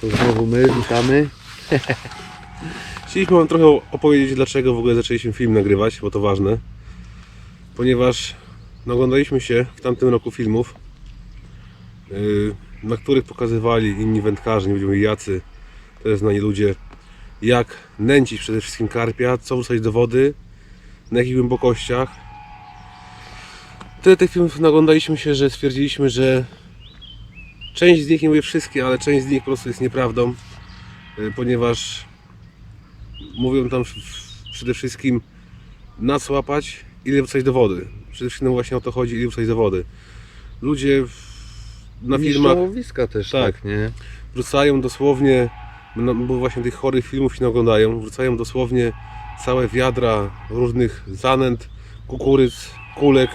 To znowu my witamy. Chcieliśmy Wam trochę opowiedzieć, dlaczego w ogóle zaczęliśmy film nagrywać, bo to ważne. Ponieważ oglądaliśmy się w tamtym roku filmów, yy, na których pokazywali inni wędkarze, nie będziemy jacy, jest znani ludzie, jak nęcić przede wszystkim karpia, co wrzucać do wody, na jakich głębokościach. Tyle tych filmów naglądaliśmy się, że stwierdziliśmy, że część z nich, nie mówię wszystkie, ale część z nich po prostu jest nieprawdą, yy, ponieważ mówią tam przede wszystkim na co łapać, ile wrzucać do wody. Przede wszystkim właśnie o to chodzi, ile wrzucać do wody. Ludzie w, na filmach łowiska też, Tak. tak, nie? wrzucają dosłownie, no, bo właśnie tych chorych filmów się oglądają, wrzucają dosłownie całe wiadra różnych zanęt, kukurydz, kulek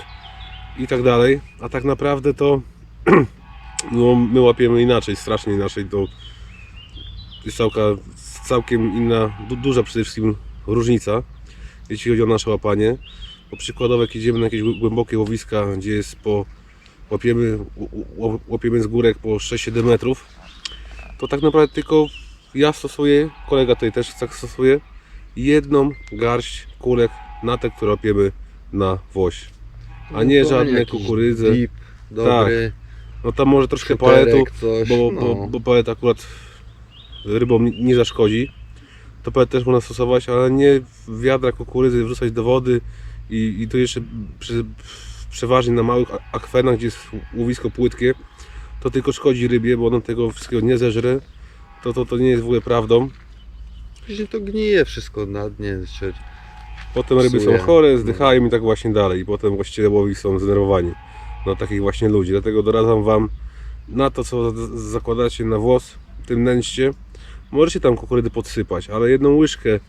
i tak dalej, a tak naprawdę to no, my łapiemy inaczej, strasznie inaczej, to jest całka, całkiem inna, du, duża przede wszystkim różnica, jeśli chodzi o nasze łapanie, bo przykładowo jak idziemy na jakieś głę- głębokie łowiska, gdzie jest po łapiemy, łapiemy z górek po 6-7 metrów, to tak naprawdę tylko ja stosuję, kolega tutaj też tak stosuje, jedną garść kulek na te, które łapiemy na włoś. A nie No to żadne jakiś kukurydzy. Dip, dobry, No tam może troszkę paletu, coś, bo, no. bo, bo palet akurat rybom nie- zaszkodzi. To palet też można stosować, ale nie wiadra kukurydzy wrzucać do wody i, i to jeszcze przy, przeważnie na małych akwenach, gdzie jest łowisko płytkie, to tylko szkodzi rybie, bo ona tego wszystkiego nie zeżre. To, to, to nie jest w ogóle prawdą. Później to gnije wszystko na dnie. Się... Potem ryby są chore, zdychają i tak właśnie dalej. I potem właściciele łowi są zdenerwowani na takich właśnie ludzi. Dlatego doradzam Wam na to, co zakładacie na włos, tym nęście. Możecie tam kukurydzy podsypać, ale jedną łyżkę yy,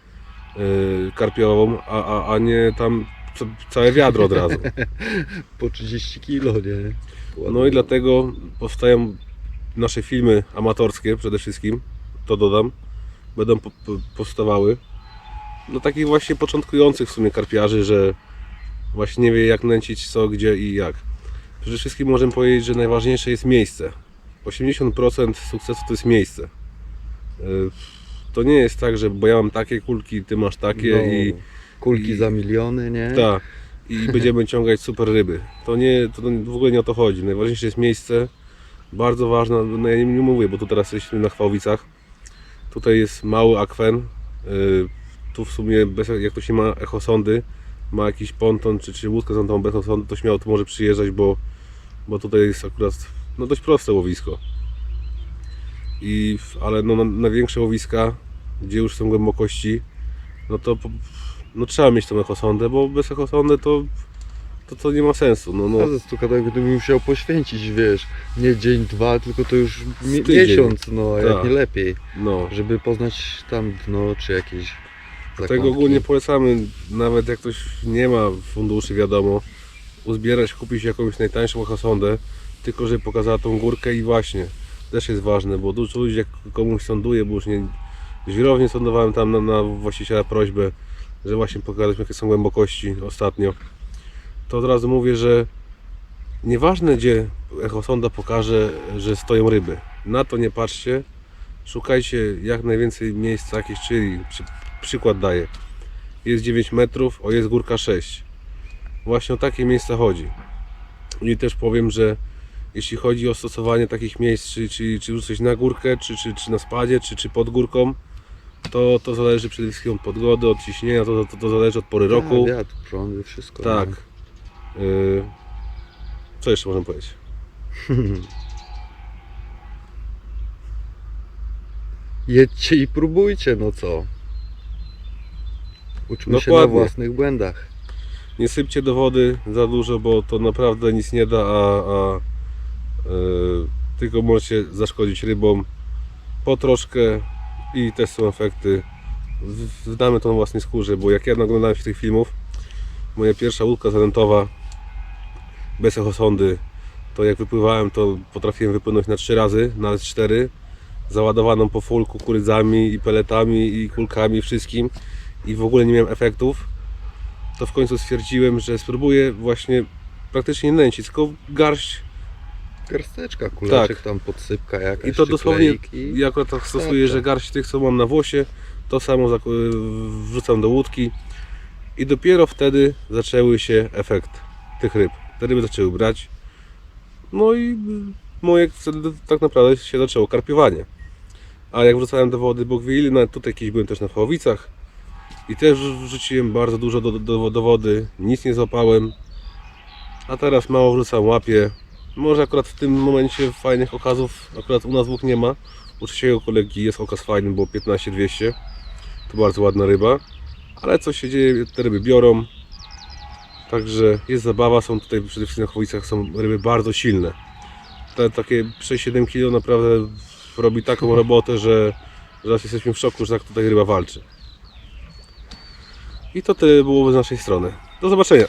karpiową, a, a, a nie tam ca- całe wiadro od razu. Po 30 kilo, nie? No i dlatego powstają nasze filmy amatorskie przede wszystkim, to dodam, będą po, po, powstawały. No takich właśnie początkujących w sumie karpiarzy, że właśnie nie wie jak nęcić co, gdzie i jak. Przede wszystkim możemy powiedzieć, że najważniejsze jest miejsce. 80% sukcesu to jest miejsce. Yy, To nie jest tak, że bo ja mam takie kulki, ty masz takie no, i Kulki i- za miliony, nie? tak. I będziemy ciągać super ryby. To nie, to w ogóle nie o to chodzi. Najważniejsze jest miejsce. Bardzo ważne, no ja nie, nie mówię, bo tu teraz jesteśmy na Chwałowicach. Tutaj jest mały akwen. Yy, Tu w sumie, bez, jak to się ma echosondy, ma jakiś ponton czy, czy łódkę z tą bez echosondy, to śmiało tu może przyjeżdżać, bo, bo tutaj jest akurat no, dość proste łowisko. I, ale no, na, na większe łowiska, gdzie już są głębokości, no to no trzeba mieć tą echosondę, bo bez echosondy to, to, to nie ma sensu. No, no, ze stukatego gdybym musiał poświęcić, wiesz, nie dzień, dwa, tylko to już mi- miesiąc, no, a jak Tak. nie lepiej, no. żeby poznać tam dno, czy jakieś Dlatego zakątki. ogólnie polecamy, nawet jak ktoś nie ma funduszy, wiadomo, uzbierać, kupić jakąś najtańszą echosondę, tylko żeby pokazała tą górkę i właśnie, też jest ważne, bo dużo ludzi jak komuś sąduje, bo już nie, żwirownie sądowałem tam na, na właściciela prośbę, że właśnie pokazać jakie są głębokości ostatnio, to od razu mówię, że nieważne gdzie echosonda pokaże, że stoją ryby, na to nie patrzcie, szukajcie jak najwięcej miejsca jakieś, czyli przy, przykład daję, jest 9 metrów, o jest górka 6. Właśnie o takie miejsca chodzi. I też powiem, że jeśli chodzi o stosowanie takich miejsc, czy, czy, czy rzucać na górkę, czy, czy, czy na spadzie, czy, czy pod górką, to, to zależy przede wszystkim od podgody, od ciśnienia, to, to, to zależy od pory roku. A, wiatr, prądy, wszystko. Tak. no. Co jeszcze możemy powiedzieć? Jedźcie i próbujcie, no co? Uczmy się na Dokładnie. własnych błędach. Nie sypcie do wody za dużo, bo to naprawdę nic nie da, a, a y, tylko możecie zaszkodzić rybom po troszkę i też są efekty. Z- Znamy to na własnej skórze, bo jak ja naglądałem się tych filmów, moja pierwsza łódka zanętowa bez echosondy, to jak wypływałem, to potrafiłem wypłynąć na trzy razy, nawet cztery, załadowaną po full kukurydzami i peletami i kulkami, wszystkim i w ogóle nie miałem efektów to w końcu stwierdziłem, że spróbuję właśnie praktycznie nie nęcić, tylko garść Garsteczka, kuleczek Tak. tam, podsypka jakaś, I to dosłownie, klejki. ja akurat tak stosuję, że garść tych co mam na włosie, to samo wrzucam do łódki i dopiero wtedy zaczęły się efekt tych ryb. Te ryby zaczęły brać. No i moje wtedy tak naprawdę się zaczęło karpiowanie. A jak wrzucałem do wody Bóg wie ile, nawet tutaj kiedyś byłem też na Chałowicach i też wrzuciłem bardzo dużo do, do, do wody, nic nie złapałem. A teraz mało wrzucam, łapię. Może akurat w tym momencie fajnych okazów akurat u nas dwóch nie ma. U trzeciego kolegi jest okaz fajny, bo 15-200. To bardzo ładna ryba. Ale co się dzieje, te ryby biorą. Także jest zabawa, są tutaj przede wszystkim na Chowicach są ryby bardzo silne. Te takie 6-7 kg naprawdę robi taką robotę, że aż jesteśmy w szoku, że tak tutaj ryba walczy. I to tyle byłoby z naszej strony. Do zobaczenia.